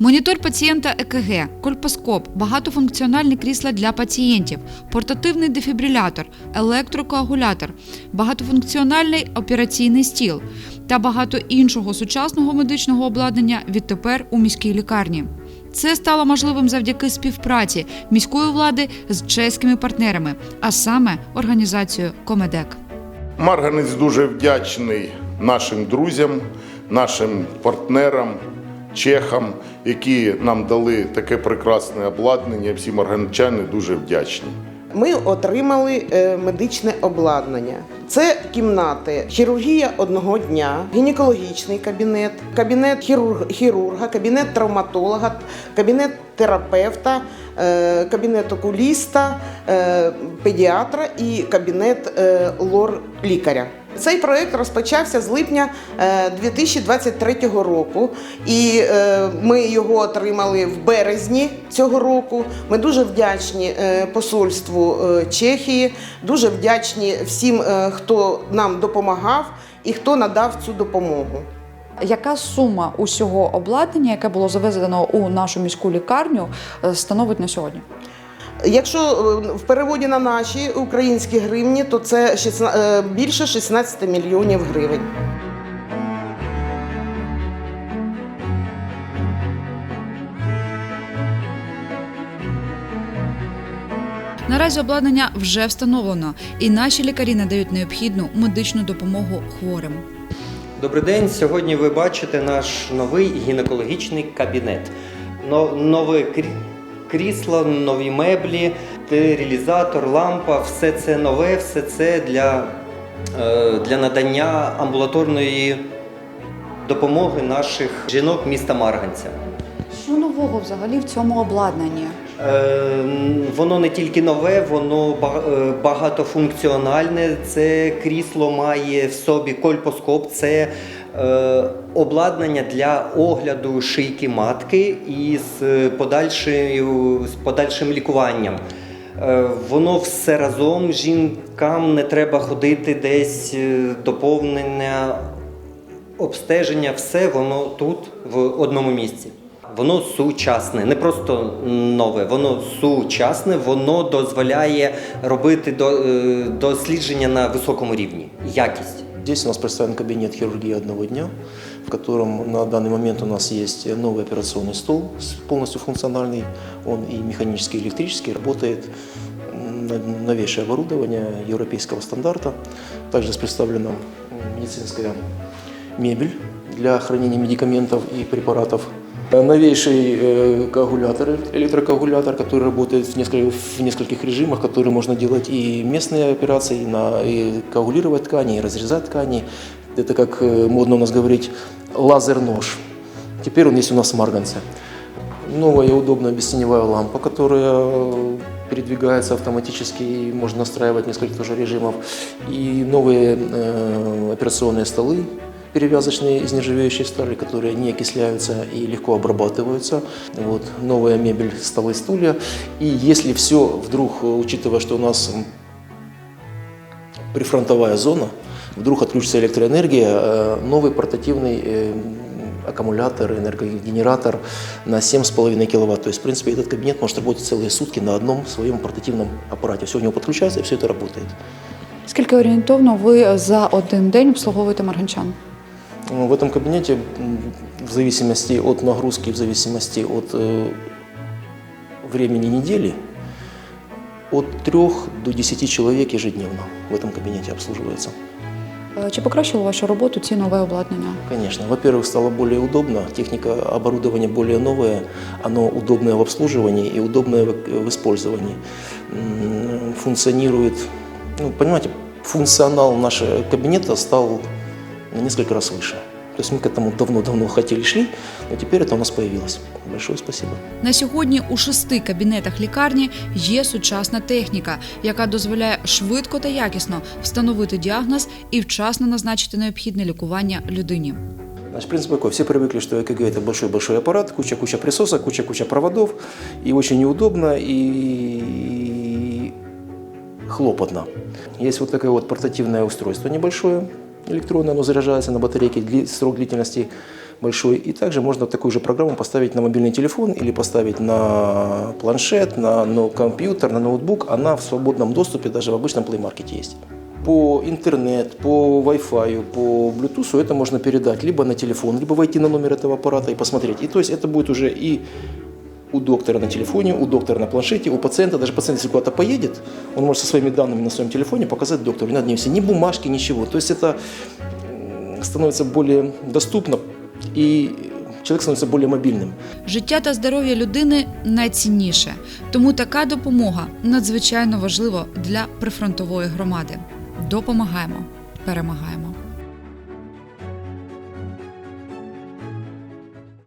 Монітор пацієнта ЕКГ, кольпоскоп, багатофункціональні крісла для пацієнтів, портативний дефібрилятор, електрокоагулятор, багатофункціональний операційний стіл та багато іншого сучасного медичного обладнання відтепер у міській лікарні. Це стало можливим завдяки співпраці міської влади з чеськими партнерами, а саме організацією Комедек. Марганець дуже вдячний нашим друзям, нашим партнерам, чехам, які нам дали таке прекрасне обладнання. Всі марганчани дуже вдячні. Ми отримали е, медичне обладнання. Це кімнати хірургія одного дня, гінекологічний кабінет, кабінет хірург, хірурга, кабінет травматолога, кабінет терапевта, е, кабінет окуліста, е, педіатра і кабінет е, лор-лікаря. Цей проект розпочався з липня е, 2023 року, і е, ми його отримали в березні цього року. Ми дуже вдячні е, посольству е, Чехії, дуже вдячні всім, е, хто нам допомагав і хто надав цю допомогу. Яка сума усього обладнання, яке було завезено у нашу міську лікарню, е, становить на сьогодні? Якщо е, в переводі на наші українські гривні, то це 16, е, більше 16 мільйонів гривень. Наразі обладнання вже встановлено, і наші лікарі надають необхідну медичну допомогу хворим. Добрий день. Сьогодні ви бачите наш новий гінекологічний кабінет. Но- Нове крі- крісло, нові меблі, стерилізатор, лампа все це нове, все це для, е, для надання амбулаторної допомоги наших жінок міста Марганця. Що нового взагалі в цьому обладнанні? Е, Воно не тільки нове, воно е, багатофункціональне. Це крісло має в собі кольпоскоп, це обладнання для огляду шийки матки і з подальшою, з подальшим лікуванням. Е, Воно все разом. Жінкам не треба ходити десь е, доповнення обстеження, все воно тут в одному місці. Воно сучасне, не просто нове, воно сучасне, воно дозволяє робити до- е, дослідження на високому рівні. Якість. Здесь у нас представлен кабинет хирургии одного дня, в котором на данный момент у нас есть новый операционный стол, с- полностью функциональный, он и механический, и электрический, работает м, на- новейшее оборудование европейского стандарта. Также представлена м, медицинская мебель для хранения медикаментов и препаратов. Э, Новейший э, коагулятор, электрокоагулятор, который работает в, нескольких, в нескольких режимах, который можно делать и местные операции, и, на, и коагулировать ткани, и разрезать ткани. Это, как э, модно у нас говорить, лазер-нож. Теперь он есть у нас в Марганце. Новая удобная бестеневая лампа, которая э, передвигается автоматически, и можно настраивать несколько тоже режимов. И новые э, операционные столы перевязочные из нержавеющей стали, которые не окисляются и легко обрабатываются. Вот, новая мебель, столы, стулья. И если все вдруг, э, учитывая, что у нас м, прифронтовая зона, вдруг отключится электроэнергия, э, новый портативный э, аккумулятор, энергогенератор на 7,5 киловатт. То есть, в принципе, этот кабинет может работать целые сутки на одном своем портативном аппарате. Все у него подключается и все это работает. Скільки орієнтовно ви за один день обслуговуєте марганчан? Ну, В этом кабинете, м, в зависимости от нагрузки, в зависимости от э, времени недели, от 3 до 10 человек ежедневно в этом кабинете обслуживается. Е, Чи покращило вашу роботу ці нове обладнання? Конечно. Во-первых, стало более удобно, техника оборудования более новое, оно удобное в обслуживании и удобное в, в использовании. М, Функционирует, ну, понимаете, функционал нашего кабинета стал на несколько раз выше. То есть мы к этому давно-давно хотели шли, но теперь это у нас появилось. Большое спасибо. На сьогодні у шести кабінетах лікарні є сучасна техніка, яка дозволяє швидко та якісно встановити діагноз і вчасно назначити необхідне лікування людині. Значит, принцип какой? Все привыкли, что ЭКГ – это большой-большой аппарат, куча-куча присосок, куча-куча проводов, и очень неудобно, и хлопотно. Есть вот такое вот портативное устройство небольшое, электронное, оно заряжается на батарейке, срок длительности большой. И также можно такую же программу поставить на мобильный телефон или поставить на планшет, на ноу- компьютер, на ноутбук. Она в свободном доступе даже в обычном Play Market есть. По интернет, по Wi-Fi, по Bluetooth это можно передать либо на телефон, либо войти на номер этого аппарата и посмотреть. И то есть это будет уже и у доктора на телефоне, у доктора на планшете, у пациента, даже пациент, если куда-то поедет, он может со своими данными на своем телефоне показать доктору. Не надо нести ни бумажки, ничего. То есть это м, становится более доступно, и человек становится более мобильным. Життя та здоров'я людини найцінніше, тому така допомога надзвичайно важлива для прифронтової громади. Допомагаємо, перемагаємо.